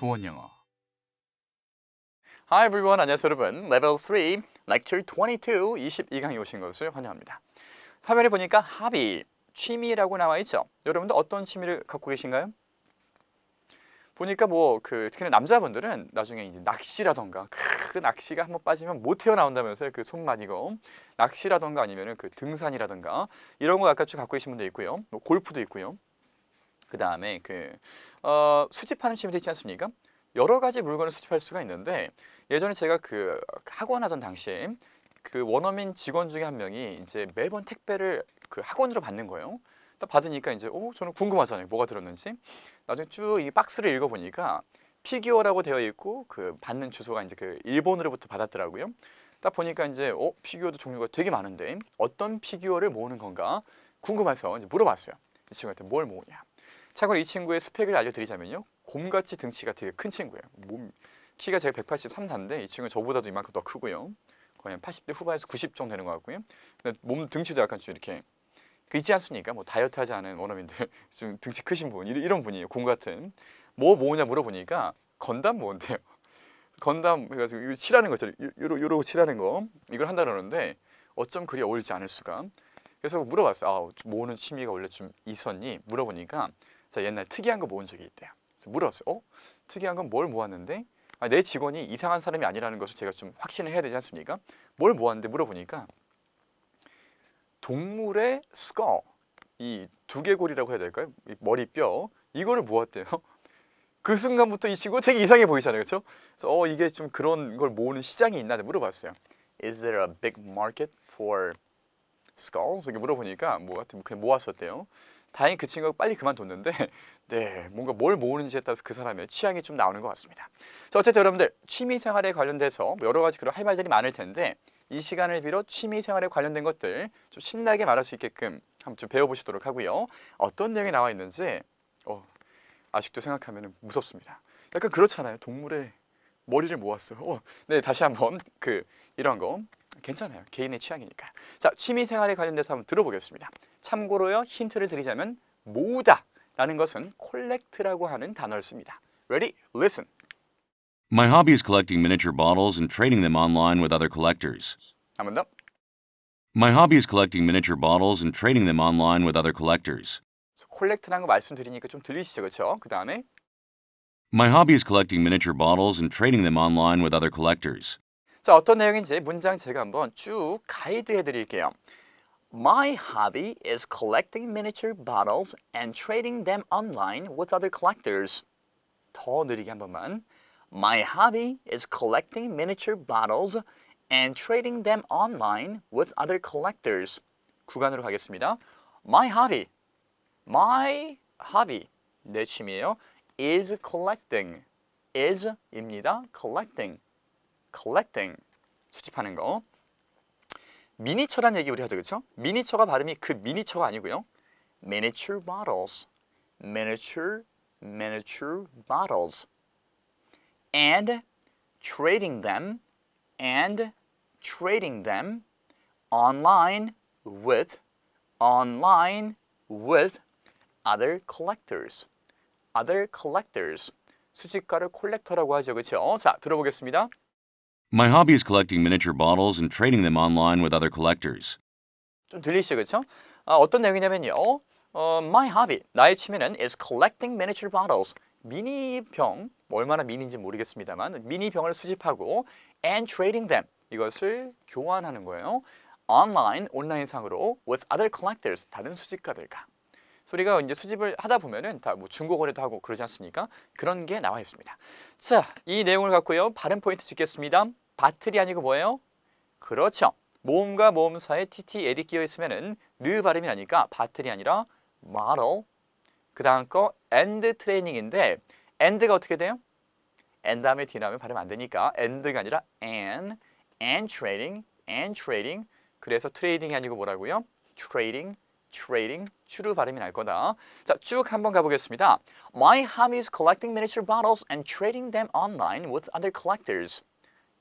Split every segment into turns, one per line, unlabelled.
수원 영어.
Hi everyone, 안녕하세요 여러분. Level 3, Lecture 22, 22강에 오신 것을 환영합니다. 화면에 보니까 hobby, 취미라고 나와 있죠. 여러분도 어떤 취미를 갖고 계신가요? 보니까 뭐 그 특히나 남자분들은 나중에 이제 낚시라던가 그 낚시가 한번 빠지면 못 헤어나온다면서요 그 손만 이거 낚시라던가 아니면은 그 등산이라던가 이런 거 아까 쭉 갖고 계신 분도 있고요 뭐 골프도 있고요 그 다음에 그 어, 수집하는 취미도 있지 않습니까? 여러 가지 물건을 수집할 수가 있는데 예전에 제가 그 학원 하던 당시에 그 원어민 직원 중에 한 명이 이제 매번 택배를 그 학원으로 받는 거예요. 딱 받으니까 이제 어 저는 궁금하잖아요. 뭐가 들었는지. 나중에 쭉 이 박스를 읽어 보니까 피규어라고 되어 있고 그 받는 주소가 이제 그 일본으로부터 받았더라고요. 딱 보니까 이제 어 피규어도 종류가 되게 많은데 어떤 피규어를 모으는 건가 궁금해서 이제 물어봤어요. 이 친구한테 뭘 모으냐. 참고로 이 친구의 스펙을 알려드리자면요. 곰같이 등치가 되게 큰 친구예요. 몸 키가 제가 183인데 이 친구는 저보다도 이만큼 더 크고요. 거의 한 80대 후반에서 90 정도 되는 것 같고요. 근데 몸 등치도 약간 좀 이렇게 그 있지 않습니까? 뭐 다이어트 하지 않은 원어민들 좀 등치 크신 분 이런, 분이에요. 곰 같은 뭐 모으냐 물어보니까 건담 모은대요. 건담 해가지고 칠하는 거죠. 요러 요러 칠하는 거 이걸 한다 그러는데 어쩜 그리 어울리지 않을 수가. 그래서 물어봤어요. 아, 모으는 취미가 원래 좀 있었니? 물어보니까 자 옛날 특이한 거 모은 적이 있대요. 그래서 물어봤어요. 어? 특이한 건 뭘 모았는데? 아, 내 직원이 이상한 사람이 아니라는 것을 제가 좀 확신을 해야 되지 않습니까? 뭘 모았는데 물어보니까 동물의 스컬, 이 두개골이라고 해야 될까요? 이 머리뼈 이거를 모았대요. 그 순간부터 이 친구 되게 이상해 보이잖아요, 그렇죠? 그래서 어 이게 좀 그런 걸 모으는 시장이 있나 물어봤어요. Is there a big market for skulls? 이렇게 물어보니까 뭐 하여튼 그냥 모았었대요. 다행히 그 친구가 빨리 그만뒀는데 네 뭔가 뭘 모으는지에 따라서 그 사람의 취향이 좀 나오는 것 같습니다. 자 어쨌든 여러분들 취미 생활에 관련돼서 여러 가지 그런 할 말들이 많을 텐데 이 시간을 빌어 취미 생활에 관련된 것들 좀 신나게 말할 수 있게끔 한번 좀 배워보시도록 하고요. 어떤 내용이 나와 있는지 어, 아직도 생각하면 무섭습니다. 약간 그렇잖아요. 동물의 머리를 모았어. 어, 네 다시 한번 그 이런 거 괜찮아요. 개인의 취향이니까. 자 취미 생활에 관련돼서 한번 들어보겠습니다. 참고로요 힌트를 드리자면 모으다 라는 것은 콜렉트라고 하는 단어를 씁니다. Ready? Listen.
My hobby is collecting miniature bottles and trading them online with other collectors.
한번 더.
My hobby is collecting miniature bottles and trading them online with other collectors.
콜렉트라는 거 말씀드리니까 좀 들리시죠, 그렇죠? 그 다음에
My hobby is collecting miniature bottles and trading them online with other collectors.
자 어떤 내용인지 문장 제가 한번 쭉 가이드해 드릴게요. My hobby is collecting miniature bottles and trading them online with other collectors. 더 느리게 한 번만. My hobby is collecting miniature bottles and trading them online with other collectors. 구간으로 가겠습니다. My hobby, my hobby, 내 취미예요. is collecting, is입니다. collecting, Collecting, 수집하는 거. 미니처란 얘기 우리 하죠, 그렇죠? 미니처가 발음이 그 미니처가 아니고요. miniature bottles, miniature, miniature bottles. and trading them and trading them online with online with other collectors. other collectors. 수집가를 콜렉터라고 하죠. 그렇죠? 자, 들어보겠습니다.
My hobby is collecting miniature bottles and trading them online with other collectors.
좀 들리시죠? 그렇죠? 아, 어떤 내용이냐면요. 어, my hobby, 나의 취미는 is collecting miniature bottles. 미니 병, 얼마나 미니인지 모르겠습니다만 미니 병을 수집하고 and trading them 이것을 교환하는 거예요. online 온라인상으로 with other collectors 다른 수집가들과. 소리가 이제 수집을 하다 보면은 다 뭐 중고 거래도 하고 그러지 않습니까? 그런 게 나와 있습니다. 자, 이 내용을 갖고요. 발음 포인트 짓겠습니다. 바틀이 아니고 뭐예요? 그렇죠. 모음과 모음 사이에 tt 에리 끼어 있으면은 르 발음이 나니까 바틀이 아니라 model 그 다음 거 and 트레이닝인데 and가 어떻게 돼요? and 다음에 d 나오면 발음 안 되니까 and가 아니라 and and trading and trading 그래서 트레이딩이 아니고 뭐라고요? trading trading 추루 발음이 날 거다. 자, 쭉 한번 가보겠습니다. My hobby is collecting miniature bottles and trading them online with other collectors.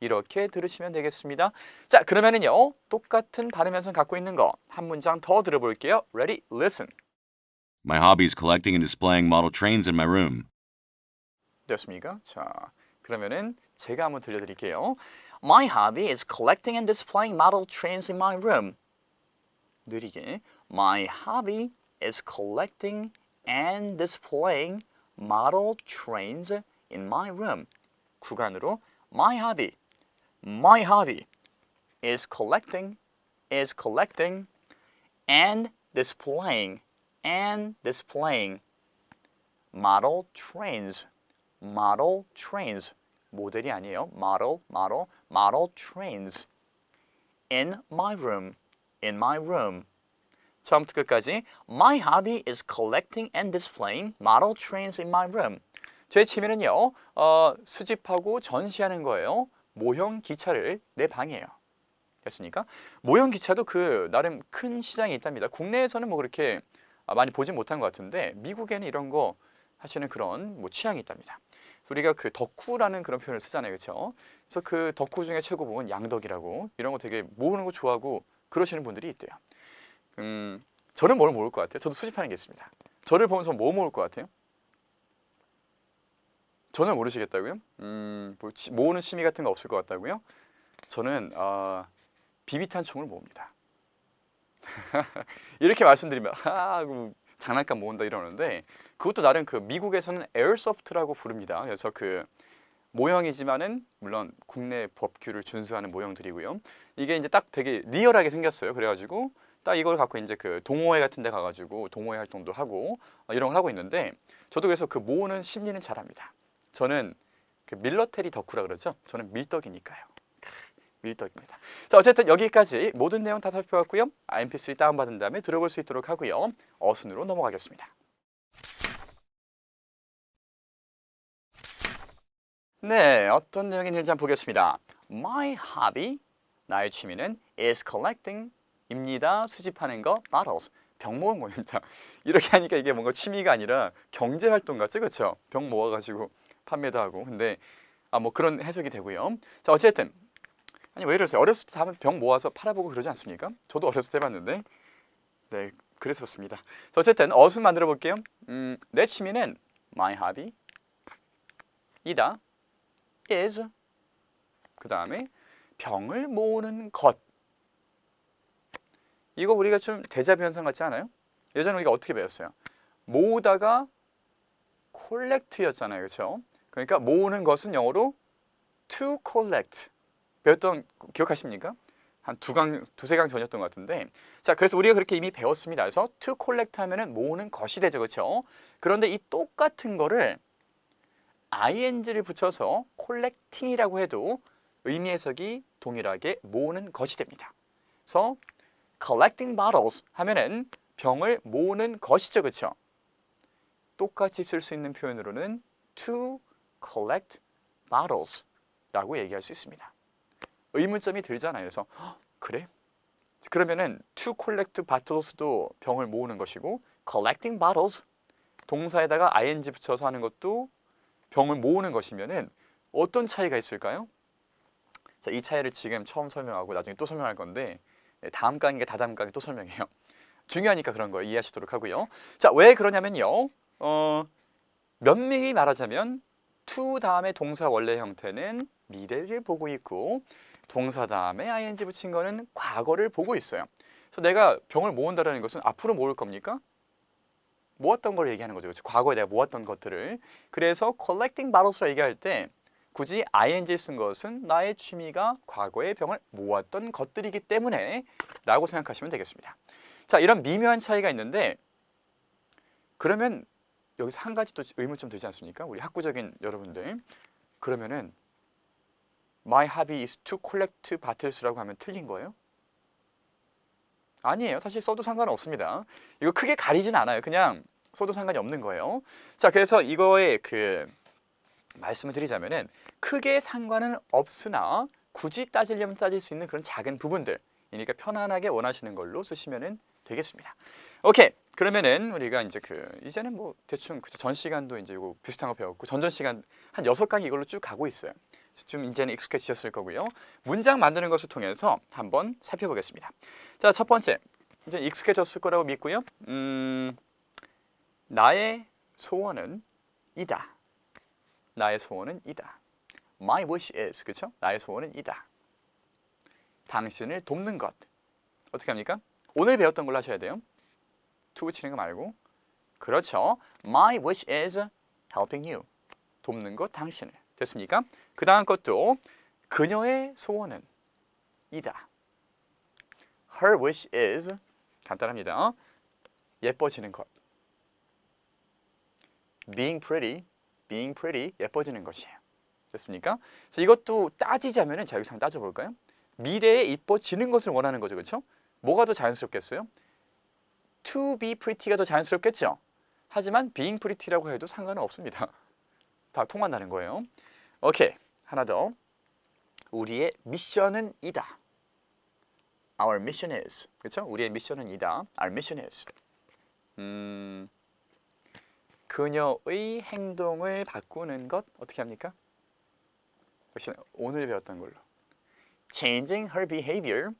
이렇게 들으시면 되겠습니다. 자, 그러면은요. 똑같은 발음 현상 갖고 있는 거 한 문장 더 들어볼게요. Ready? Listen.
My hobby is collecting and displaying model trains in my room.
되었습니까? 자, 그러면은 제가 한번 들려드릴게요. My hobby is collecting and displaying model trains in my room. 느리게. My hobby is collecting and displaying model trains in my room. 구간으로 my hobby, my hobby is collecting, is collecting and displaying, and displaying model trains, model trains. 모델이 아니에요. model, model, model trains in my room, In my room. 처음부터 끝까지 My hobby is collecting and displaying model trains in my room. 제 취미는요, 어, 수집하고 전시하는 거예요. 모형 기차를 내 방이에요. 됐습니까? 모형 기차도 그 나름 큰 시장이 있답니다. 국내에서는 뭐 그렇게 아, 많이 보지 못한 것 같은데 미국에는 이런 거 하시는 그런 뭐 취향이 있답니다. 우리가 그 덕후라는 그런 표현을 쓰잖아요, 그렇죠? 그래서 그 덕후 중에 최고봉은 양덕이라고 이런 거 되게 모으는 거 좋아하고 그러시는 분들이 있대요. 음, 저는 뭘 모을 것 같아요? 저도 수집하는 게 있습니다. 저를 보면서 뭐 모을 것 같아요? 저는 모르시겠다고요? 음, 뭐 치- 모으는 취미 같은 거 없을 것 같다고요? 저는 아, 비비탄 총을 모읍니다. 이렇게 말씀드리면 아, 그 장난감 모은다 이러는데 그것도 나름 그 미국에서는 에어소프트라고 부릅니다. 그래서 그 모형이지만은 물론 국내 법규를 준수하는 모형들이고요. 이게 이제 딱 되게 리얼하게 생겼어요. 그래가지고 딱 이걸 갖고 이제 그 동호회 같은 데 가가지고 동호회 활동도 하고 어, 이런 걸 하고 있는데 저도 그래서 그 모으는 심리는 잘합니다. 저는 그 밀러테리 덕후라 그러죠. 저는 밀떡이니까요. 크, 밀떡입니다. 자 어쨌든 여기까지 모든 내용 다 살펴봤고요. MP3 다운받은 다음에 들어볼 수 있도록 하고요. 어순으로 넘어가겠습니다. 네, 어떤 내용이 있는지 한번 보겠습니다. My hobby, 나의 취미는 is collecting입니다. 수집하는 거, bottles, 병 모은 거입니다. 이렇게 하니까 이게 뭔가 취미가 아니라 경제 활동 같죠, 그렇죠? 병 모아가지고 판매도 하고. 근데 아 뭐 그런 해석이 되고요. 자 어쨌든 아니 왜 이러세요? 어렸을 때 다들 병 모아서 팔아보고 그러지 않습니까? 저도 어렸을 때 해봤는데 네 그랬었습니다. 자, 어쨌든 어순 만들어 볼게요. 음, 내 취미는 my hobby 이다 is 그 다음에 병을 모으는 것 이거 우리가 좀 대자비 현상 같지 않아요? 예전에 우리가 어떻게 배웠어요? 모으다가 collect였잖아요, 그렇죠? 그러니까 모으는 것은 영어로 to collect 배웠던 거 기억하십니까? 한 두 강, 두세 강 전이었던 것 같은데 자 그래서 우리가 그렇게 이미 배웠습니다. 그래서 to collect 하면 은 모으는 것이 되죠, 그렇죠? 그런데 이 똑같은 거를 ing를 붙여서 collecting이라고 해도 의미 해석이 동일하게 모으는 것이 됩니다. 그래서 collecting bottles 하면은 병을 모으는 것이죠, 그렇죠? 똑같이 쓸 수 있는 표현으로는 to collect bottles라고 얘기할 수 있습니다. 의문점이 들잖아요. 그래서 "헉, 그래? 그러면은 to collect bottles도 병을 모으는 것이고 collecting bottles 동사에다가 ing 붙여서 하는 것도 병을 모으는 것이면은 어떤 차이가 있을까요? 자, 이 차이를 지금 처음 설명하고 나중에 또 설명할 건데 네, 다음 강의가 다다음 강의 또 설명해요. 중요하니까 그런 거 이해하시도록 하고요. 자, 왜 그러냐면요. 어, 면밀히 말하자면 to 다음에 동사 원래 형태는 미래를 보고 있고 동사 다음에 ing 붙인 거는 과거를 보고 있어요. 그래서 내가 병을 모은다라는 것은 앞으로 모을 겁니까? 모았던 걸 얘기하는 거죠. 그렇죠? 과거에 내가 모았던 것들을. 그래서 collecting bottles라 얘기할 때 굳이 ing 쓴 것은 나의 취미가 과거에 병을 모았던 것들이기 때문에 라고 생각하시면 되겠습니다. 자, 이런 미묘한 차이가 있는데 그러면 여기서 한 가지 또 의문점 들지 않습니까? 우리 학구적인 여러분들. 그러면은 My hobby is to collect battles라고 하면 틀린 거예요? 아니에요. 사실 써도 상관은 없습니다. 이거 크게 가리진 않아요. 그냥 써도 상관이 없는 거예요. 자, 그래서 이거의 그 말씀을 드리자면은 크게 상관은 없으나 굳이 따지려면 따질 수 있는 그런 작은 부분들. 그러니까 편안하게 원하시는 걸로 쓰시면은 되겠습니다. 오케이. 그러면은 우리가 이제 그 이제는 뭐 대충 그전 시간도 이제 이거 비슷한 거 배웠고 전전 시간 한 여섯 강의 이걸로 쭉 가고 있어요. 좀 이제는 익숙해지셨을 거고요. 문장 만드는 것을 통해서 한번 살펴보겠습니다. 자, 첫 번째. 이제 익숙해졌을 거라고 믿고요. 음, 나의 소원은 이다. 나의 소원은 이다. My wish is 그렇죠? 나의 소원은 이다. 당신을 돕는 것 어떻게 합니까? 오늘 배웠던 걸로 하셔야 돼요. to 붙이는 거 말고 그렇죠. My wish is helping you. 돕는 것 당신을 됐습니까? 그 다음 것도 그녀의 소원은 이다. Her wish is 간단합니다. 예뻐지는 것. Being pretty, being pretty 예뻐지는 것이에요. 됐습니까? 그래서 이것도 따지자면은 자 여기서 한번 따져볼까요? 미래에 이뻐지는 것을 원하는 거죠, 그렇죠? 뭐가 더 자연스럽겠어요? To be pretty가 더 자연스럽겠죠. 하지만 being pretty라고 해도 상관은 없습니다. 다 통한다는 거예요. 오케이 하나 더. 우리의 미션은 이다. Our mission is 그렇죠? 우리의 미션은 이다. Our mission is. 음, 그녀의 행동을 바꾸는 것 어떻게 합니까? 역시 오늘 배웠던 걸로. Changing her behavior.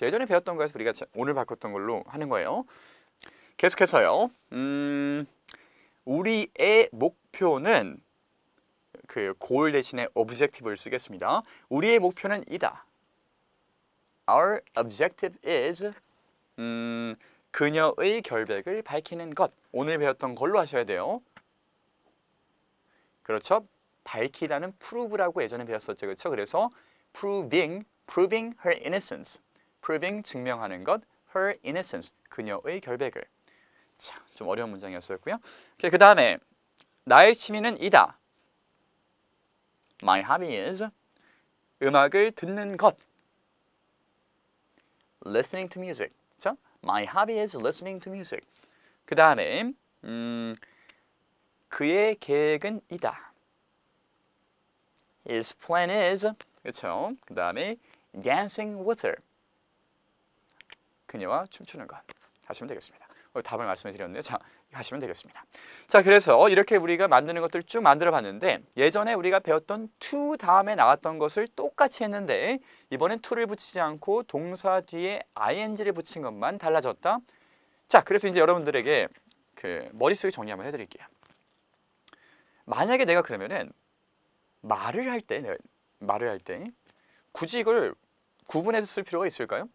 예전에 배웠던 거에서 우리가 자- 오늘 바꿨던 걸로 하는 거예요. 계속해서요. 음, 우리의 목표는 그 goal 대신에 objective를 쓰겠습니다. 우리의 목표는 이다. Our objective is 음, 그녀의 결백을 밝히는 것. 오늘 배웠던 걸로 하셔야 돼요. 그렇죠? 밝히다는 prove라고 예전에 배웠었죠. 그렇죠? 그래서 proving, proving her innocence. proving 증명하는 것, her innocence. 그녀의 결백을. 자, 좀 어려운 문장이었었고요. 그 다음에 나의 취미는 이다. My hobby is 음악을 듣는 것. Listening to music. 자, my hobby is listening to music. 그 다음에 음, 그의 계획은 이다. His plan is 그렇죠. 그 다음에 dancing with her. 그녀와 춤추는 것. 하시면 되겠습니다. 어, 답을 말씀해 드렸는데 자 하시면 되겠습니다. 자 그래서 이렇게 우리가 만드는 것들 쭉 만들어 봤는데 예전에 우리가 배웠던 to 다음에 나왔던 것을 똑같이 했는데 이번엔 to를 붙이지 않고 동사 뒤에 ing를 붙인 것만 달라졌다. 자 그래서 이제 여러분들에게 그 머릿속에 정리 한번 해드릴게요. 만약에 내가 그러면은 말을 할 때 말을 할 때 굳이 이걸 구분해서 쓸 필요가 있을까요?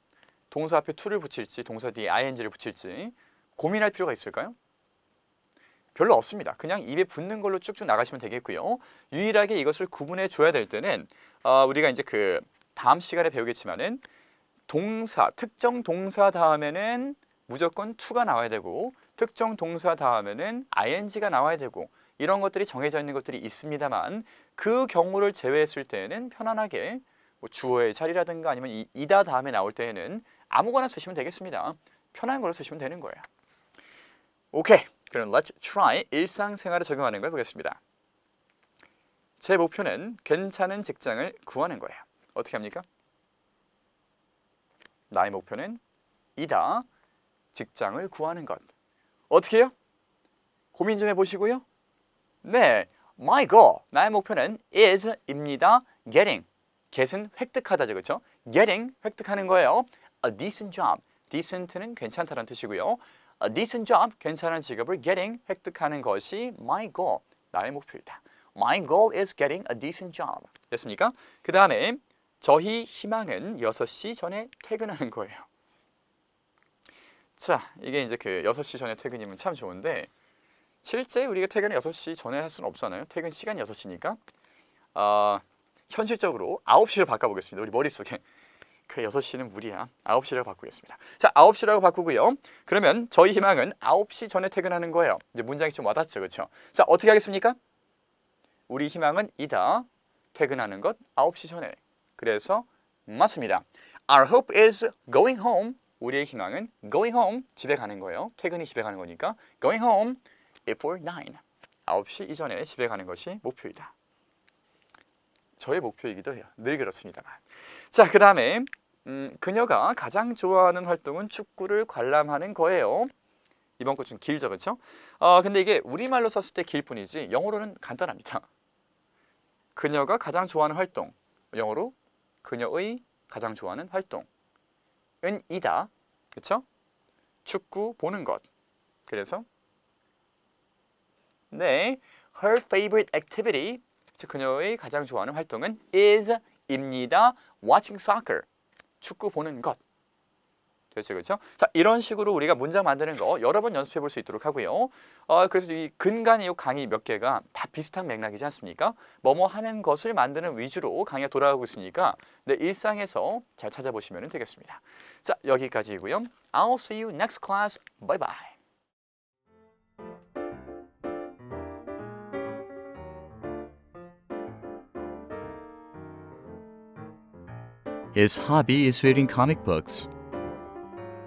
동사 앞에 to를 붙일지 동사 뒤에 ing를 붙일지 고민할 필요가 있을까요? 별로 없습니다. 그냥 입에 붙는 걸로 쭉쭉 나가시면 되겠고요. 유일하게 이것을 구분해 줘야 될 때는 어, 우리가 이제 그 다음 시간에 배우겠지만은 동사 특정 동사 다음에는 무조건 to가 나와야 되고 특정 동사 다음에는 ing가 나와야 되고 이런 것들이 정해져 있는 것들이 있습니다만 그 경우를 제외했을 때는 편안하게 뭐 주어의 자리라든가 아니면 이, 이다 다음에 나올 때에는 아무거나 쓰시면 되겠습니다. 편한 걸로 쓰시면 되는 거예요. 오케이. 그럼 let's try 일상생활에 적용하는 걸 보겠습니다. 제 목표는 괜찮은 직장을 구하는 거예요. 어떻게 합니까? 나의 목표는 이다. 직장을 구하는 것. 어떻게 해요? 고민 좀 해보시고요. 네, my goal, 나의 목표는 is입니다. getting, get은 획득하다죠, 그렇죠? getting, 획득하는 거예요. a decent job, decent는 괜찮다는 뜻이고요. A decent job, 괜찮은 직업을 getting, 획득하는 것이 my goal, 나의 목표이다. My goal is getting a decent job. 됐습니까? 그 다음에 저희 희망은 6시 전에 퇴근하는 거예요. 자, 이게 이제 그 6시 전에 퇴근이면 참 좋은데 실제 우리가 퇴근을 6시 전에 할 수는 없잖아요. 퇴근 시간이 6시니까. 어, 현실적으로 9시로 바꿔보겠습니다. 우리 머릿속에. 그래 6시는 무리야. 9시라고 바꾸겠습니다. 자, 9시라고 바꾸고요. 그러면 저희 희망은 9시 전에 퇴근하는 거예요. 이제 문장이 좀 와닿죠. 그렇죠? 자, 어떻게 하겠습니까? 우리 희망은 이다. 퇴근하는 것 9시 전에. 그래서 맞습니다. Our hope is going home. 우리의 희망은 going home. 집에 가는 거예요. 퇴근이 집에 가는 거니까 going home before 9. 9시 이전에 집에 가는 것이 목표이다. 저의 목표이기도 해요. 늘 그렇습니다만. 자, 그 다음에 음, 그녀가 가장 좋아하는 활동은 축구를 관람하는 거예요. 이번 거좀 길죠, 그렇죠? 어, 근데 이게 우리말로 썼을 때 길 뿐이지 영어로는 간단합니다. 그녀가 가장 좋아하는 활동, 영어로 그녀의 가장 좋아하는 활동은 이다, 그렇죠? 축구 보는 것. 그래서 네, her favorite activity 즉 그녀의 가장 좋아하는 활동은 is입니다. watching soccer. 축구 보는 것. 됐죠, 그렇죠? 자, 이런 식으로 우리가 문장 만드는 거 여러 번 연습해 볼 수 있도록 하고요. 어, 그래서 이 근간의 요 강의 몇 개가 다 비슷한 맥락이지 않습니까? 뭐뭐 하는 것을 만드는 위주로 강의가 돌아가고 있으니까 내 일상에서 잘 찾아보시면 되겠습니다. 자, 여기까지이고요. I'll see you next class. Bye bye. His hobby is reading comic books.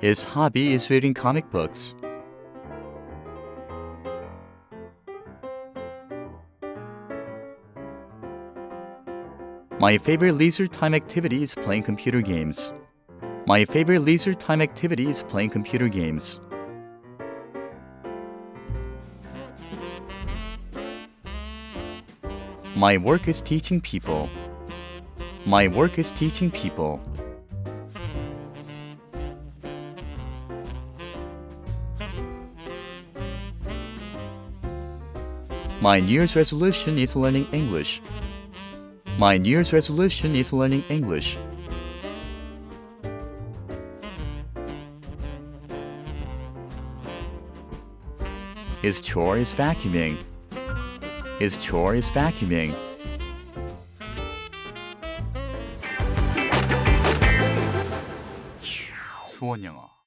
His hobby is reading comic books. My favorite leisure time activity is playing computer games. My favorite leisure time activity is playing computer games. My work is teaching people. My work is teaching people. My New Year's resolution is learning English. My New Year's resolution is learning English. His chore is vacuuming. His chore is vacuuming. 수원 영어